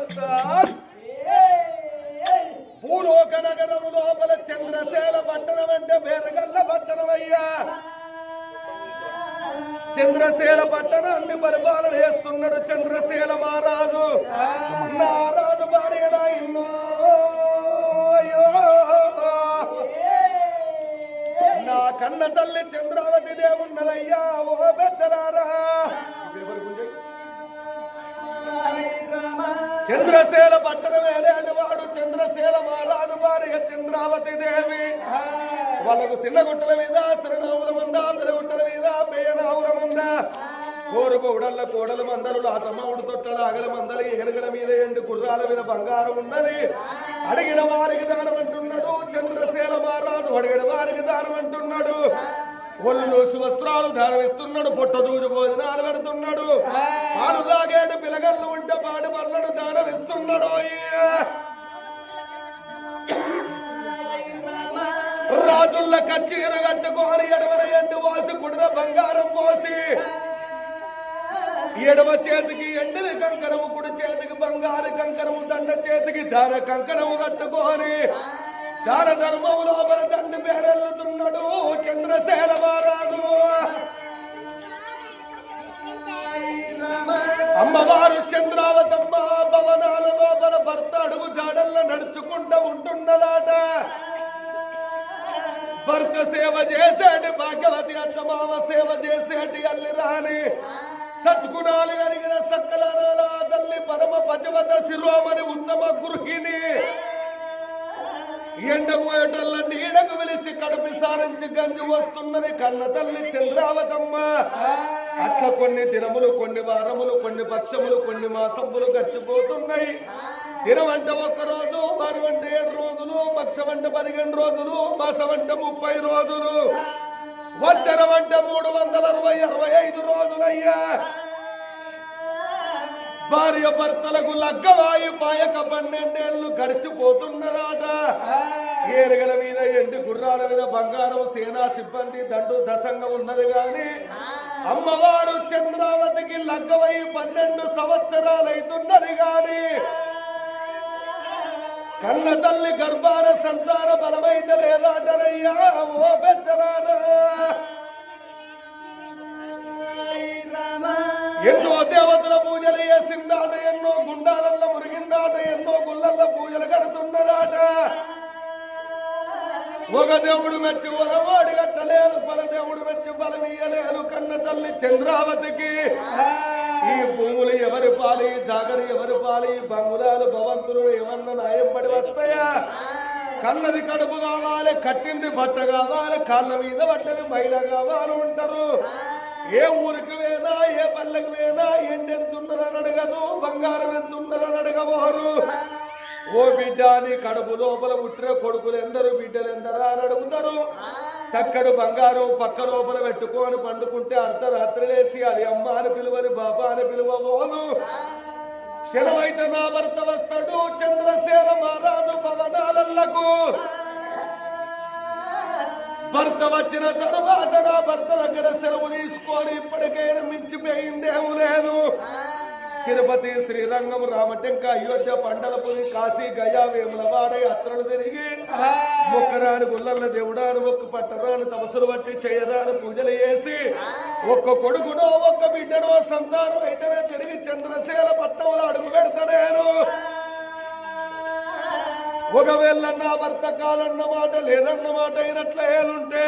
వస్తాన్ భూలోక నగరము లోపల చంద్రశేల పట్టణం అంటే బేరగల్ల పట్టణం అయ్యా చంద్రశేల పట్టణాన్ని పరిపాలన చేస్తున్నాడు చంద్రశేల మహారాజు. నారాజు భార్య నా కన్న తల్లి చంద్రావతి దేవున్నదయ్యా ఓ పెద్దలారా. చంద్రశేల పట్టణం వేలేడు వాడు చంద్రశీల భార్య చంద్రావతి దేవి. వాళ్ళకు చిన్న గుట్టల మీద సిరనావుల మంద పెదగుట్టల మీద పేయనావుల మంద. కోరుపు ఉడల్ల కోడల మందలు లాతమ్మ ఉడు తొట్టల అగల మందలు ఎగరగల మీద ఎండు గుర్రాల మీద బంగారం ఉన్నది. అడిగిన వారికి దానం అంటున్నాడు చంద్రశేల మారాడు. అడిగిన వారికి దానం అంటున్నాడు. ఒళ్ళు వస్త్రాలు ధారమిస్తున్నాడు పొట్ట దూజు భోజన తాగేడు పిలగళ్ళు ఉంటే పాడు దానం ఇస్తున్నాడు రాజుల రాజుల్ల కచ్చీరు కట్టుకొని ఎడమన ఎండు పోసి కుడిన బంగారం పోసి ఎడవ చేతికి ఎండిన కంకణము కుడి చేతికి బంగారు కంకణము దండ చేతికి దాన కంకణము కట్టుకోని దాన ధర్మము లోపల దండి పేరెళ్తున్నాడు చంద్రశేల మహారాజు. నడుచుకుంటూ ఉంటున్నదాట భర్త సేవ చేసేటి భాగ్యవతి అత్తమామ సేవ చేసేటి అల్లి రాని సత్గుణాలు కలిగిన సకల తల్లి పరమ పతివత శిరోమణి ఉత్తమ గృహిణి. ఎండకు పోయేటల్ల నీడకు వెలిసి కడుపు సారించి గంజి వస్తున్నది కన్న తల్లి చంద్రావతమ్మ. అట్లా కొన్ని దినములు కొన్ని వారములు కొన్ని పక్షములు కొన్ని మాసములు గడిచిపోతున్నాయి. దినమంట ఒక్క రోజు వారం అంటే ఏడు రోజులు పక్షం అంటే పదిహేను రోజులు మాసం అంటే ముప్పై రోజులు. వచ్చరం అంటే మూడు వందల అరవై అరవై ఐదు రోజులయ్యా. భార్య భర్తలకు లగ్గవాయి పాయక పన్నెండేళ్ళు గడిచిపోతున్నదాట. ఏనుగల మీద ఎండి గుర్రాల మీద బంగారం సేనా సిబ్బంది దండు దశంగా ఉన్నది గాని అమ్మవారు చంద్రావతికి లగ్గవై పన్నెండు సంవత్సరాలైతున్నది గాని కన్న తల్లి గర్భాన సంతాన బలమైతే లేదాటనయ్యా ఓ పెద్దలారా. ఎన్నో దేవతల పూజలు చేసిందాట ఎన్నో గుండాలల్ల మురిగిందాట ఎన్నో గుళ్ళల్ల పూజలు కడుతున్నదాట ఒక దేవుడు మెచ్చి ఒలవాడి కట్టలేదు పల దేవుడు మెచ్చి బలమియ్యలేదు కన్న తల్లి చంద్రావతికి. ఈ భూములు ఎవరి పాలి? జాగరి ఎవరి పాలి? బంగుళాలు భవంతులు ఏమన్నా నాయం పడి వస్తాయా? కన్నది కడుపు కావాలి కట్టింది బట్ట కావాలి కాళ్ళ మీద బట్టని మైల కావాలి ఉంటారు. ఏ ఊరికి వేనా ఏ పల్లెకి వేనా ఎండెంతున్నదని అడగను బంగారం ఎంతున్నదని అడగబోరు. ఓ బిడ్డ అని కడుపు లోపల ఉట్టిన కొడుకులు ఎందరు బిడ్డలు ఎందరా అని అడుగుతారు. తక్కడు బంగారం పక్క లోపల పెట్టుకొని పండుకుంటే అర్ధరాత్రి లేసి అది అమ్మ అని పిలువని బాబా అని పిలువబోను క్షణమైతే నా భర్త వస్తాడు. చంద్రసేన మారాదు భవనాలకు భర్త వచ్చిన తర్వాత నా భర్త దగ్గర సెలవు తీసుకొని ఇప్పటికైనా మించిపోయిందేమో లేదు తిరుపతి శ్రీరంగం రామటెంక అయోధ్య పండలపురి కాశీ గయా వేములవాడ యాత్రలు తిరిగి మొక్కరాని గుల్లల దేవుడాను ఒక్క పట్టరాని తపసులు బట్టి చేయరాని పూజలు చేసి ఒక్క కొడుకునో ఒక్క బిడ్డనో సంతానం అయితేనే తిరిగి చంద్రశీల పట్టంలో అడుగు పెడతానేను ఒకవేళ నా భర్త కాలన్న మాట లేదన్న మాట అయినట్ల ఏలుంటే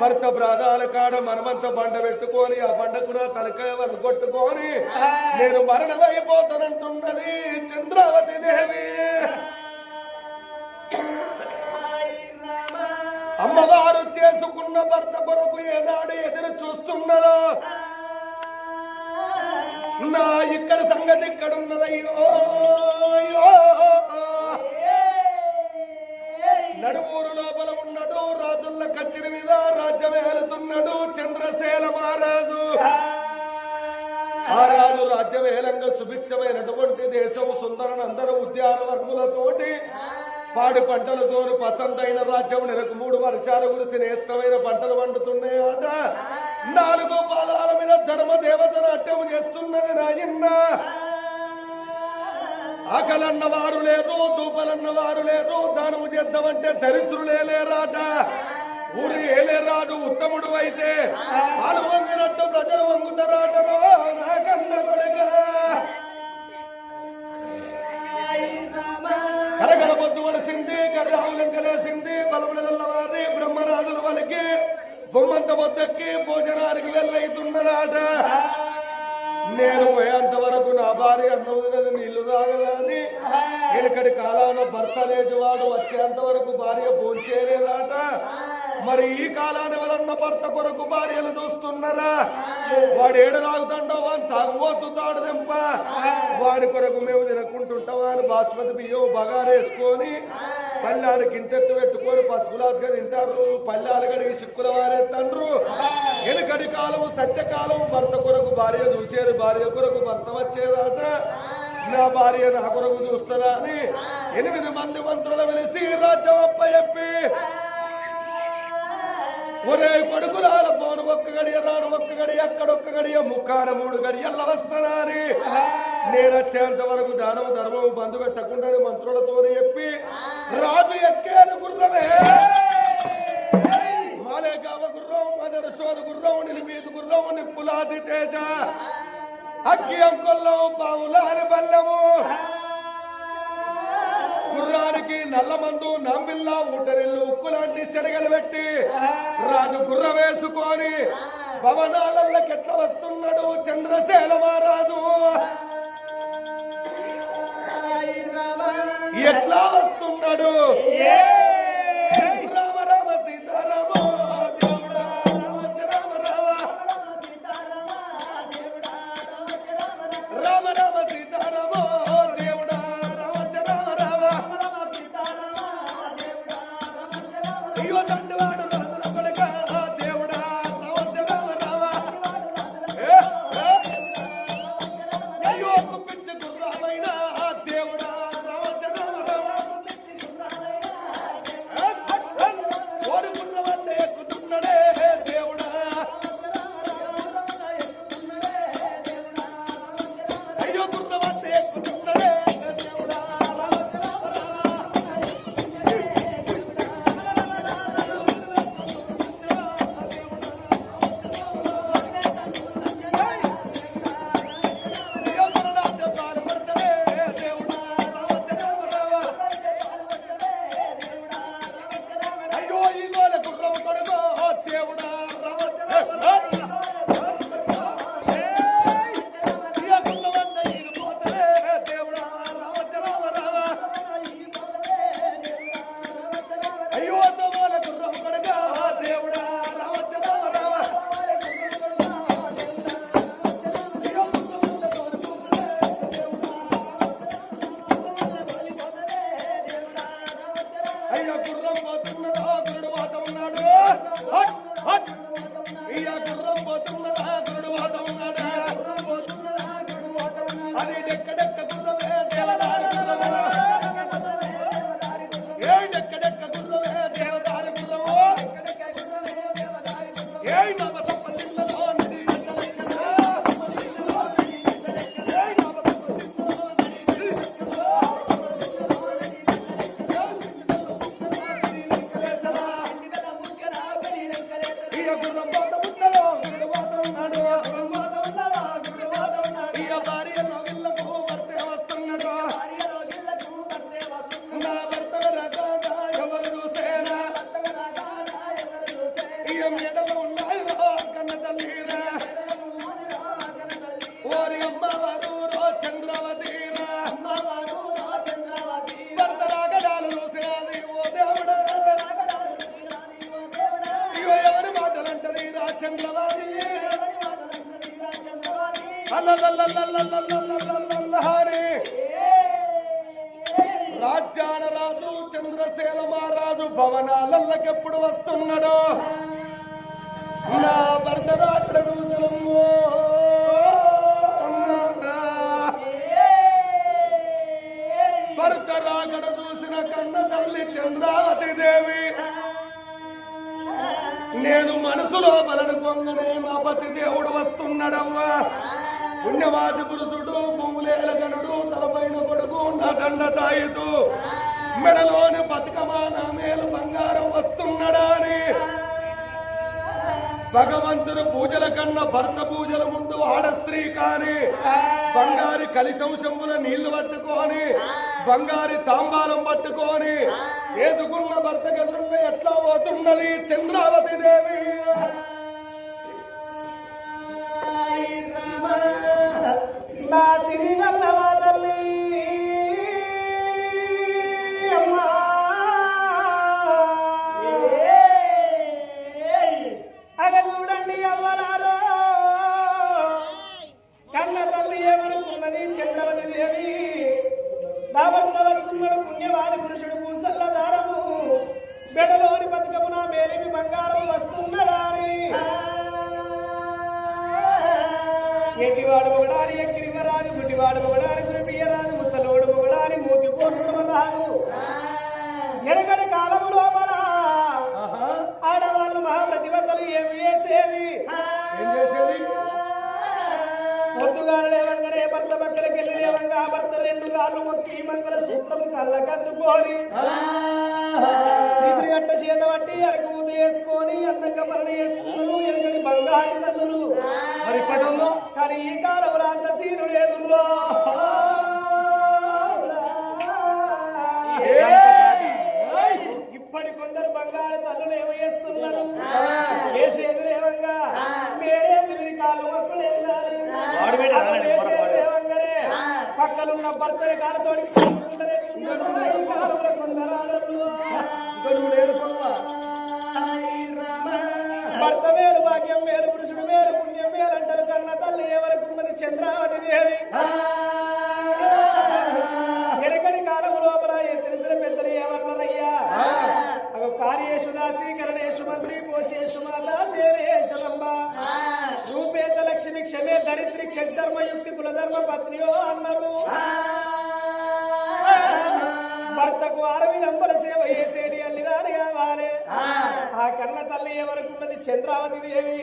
భర్త ప్రాధాల కాడ మనమంతా బండ పెట్టుకొని ఆ బండకు నా తలకాయ కొట్టుకొని నేను మరణమైపోతానంటున్నది చంద్రావతి దేవి. అమ్మవారు చేసుకున్న భర్త కొరకు ఏనాడు ఎదురు చూస్తున్నదో? నా ఇక్కడ సంగతి ఇక్కడ ఉన్నదయ్యో అయ్యో. నడుమూరు లోపల ఉన్నాడు కచ్చిరి మీద రాజ్యం ఏలుతున్నాడు చంద్రశేల మహారాజు. ఆ రాజు రాజ్యం ఏలంగా సుభిక్షమైనటువంటి దేశం సుందర నందన ఉద్యానవనములతోటి పాడి పంటలతో పసంతైన రాజ్యం నెలకు మూడు వర్షాలు కురిసి నేస్తమైన పంటలు పండుతున్నాయట. నాలుగు పాదాల మీద ధర్మ దేవత నాట్యం చేస్తున్నది రాజన్న ఆకలన్న వారు లేరు దూపలన్న వారు లేరు దానము చేద్దామంటే దరిద్రులే లేరాట. ఊరి ఏలేరాజు ఉత్తముడు అయితే వాళ్ళు వంగినట్టు ప్రజలు వంగుతారాటరో నాకన్న కొడుక. కరగల పొద్దువలసింది కర్రహౌలింకలేసింది వారి బ్రహ్మరాజుల వాళ్ళకి బొమ్మంత వద్దకి భోజనానికి వెళ్ళైతున్నదాట. నేను పోయేంత వరకు నా భార్య అన్నది నీళ్ళు తాగదా అని. ఇక్కడి కాలంలో భర్త లేనివాడు వచ్చేంత వరకు భార్య భోంచేరేదాట మరి ఈ కాలాన్ని వలన్న భర్త కొరకు భార్యలు చూస్తున్నారా? వాడు ఏడ తాగుతాడో వాడు తాగుపోతుంటాడు దెంప వాడి కొరకు మేము తినకుంటుంటామా అని బాస్మతి బియ్యం బగారేసుకొని పల్లెాడికి ఇంతెత్తు పెట్టుకొని పసుపులాసుగా తింటారు. పల్లెలు కడిగి సిక్కుల వారేస్తాండ్రు వెనుకటి కాలము సత్యకాలం భర్త కొరకు భార్య చూసేది భార్య కొరకు భర్త వచ్చేదాట. నా భార్య నా కొరకు చూస్తారా అని ఎనిమిది మంది మంత్రులు వెలిసి రాజ్యం ఒరే కొడుకులాల పోను ఒక్క గడియ రాను ఒక్క గడియ అక్కడొక్క గడియ ముక్కాన మూడు గడియల్ల వస్తానని నేను వచ్చేంత వరకు దానము ధర్మము బంధు పెట్టకుండా మంత్రులతో చెప్పి రాజు ఎక్కేను గుర్రమే. మాలేగావ గుర్రం మదర సోద గుర్రం నిలిమీదు గుర్రం నిప్పులాది తేజ. అక్కి అంకుల్లో పావులాని బల్లము. గుర్రానికి నల్లమందు నంబిల్లా ఊటరిల్లు ఉక్కు లాంటి సెరగలు పెట్టి రాజు గుర్ర వేసుకొని భవనాలకి ఎట్లా వస్తున్నాడు చంద్రసేన మహారాజు? ఎట్లా వస్తున్నాడు? రామ Bye. చంద్రవారి హరి రాజ్యాన రాజు చంద్రశేల మహారాజు భవనాలకెప్పుడు వస్తున్నాడో? భర్త రాగడ చూసిన కన్న తల్లి చంద్రాల నేను మనసులో బలనుకొంగనే నా పతి దేవుడు వస్తున్నాడవ్వా. పుణ్యవాది పురుషుడు భూములేల గనుడు తలపైన కొడుకు నా దండ తాయుదు మెడలోని బతుకమాన మేలు బంగారం వస్తున్నాడా అని. భగవంతుడు పూజల కన్నా భర్త పూజల ముందు ఆడ స్త్రీ కాని బంగారి కలిశంశంబుల నీళ్ళు పట్టుకోని బంగారి తాంబాలం పట్టుకొని చేతుకున్న భర్త ఎదురుంగా ఎట్లా పోతున్నది? చంద్రావతి దేవి. నా తిరిగి దావంత వస్తున్నాడు పుణ్యవాది పురుషుడు పూసల్ల దారము. బెడలోని బతుకమున మేలిమి బంగారం వస్తున్నాడా అని ఎట్టివాడు మొగడాని ఎక్కిరివరాని గుడ్డివాడు మొగడాని గురిపియరాని ముసలోడు మొగడాని మూతి పోసుకున్నాను ఎరగని కాలము లోపల ఆహా, ఆడవాళ్ళు మహాప్రతిభతలు ఏమి చేసేది? ఏం చేసేది? లేవంగానే భర్త కాళ్ళు మొక్కి మంగళ సూత్రము కళ్ళ చీపురి గట్ట చేత పట్టి అరకు ఊదు వేసుకొని అందంగా పరణ చేసుకున్నారు ఎరగని బంగారు తల్లులు. మరి ఇప్పటిలో కానీ ఈ కాలంలో అంత సీను లేదుల్లో ఇప్పటి కొందరు బంగారు తల్లులు ఏమో చేస్తున్నారు? రేవంగా వేరేది మీరు కాళ్ళు మొక్కలు పక్కలున్న భర్తని కాలతో కన్న తల్లి ఎవరుకున్నది చంద్రావతి దేవి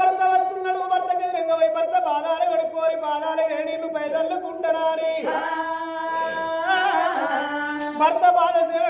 భర్త వస్తున్నాడు భర్తకి పోయి భర్త పాదాలు కడుక్కోరి పాదాలు నీళ్ళు పైదల్లుకుంటారని భర్త పాద సేవ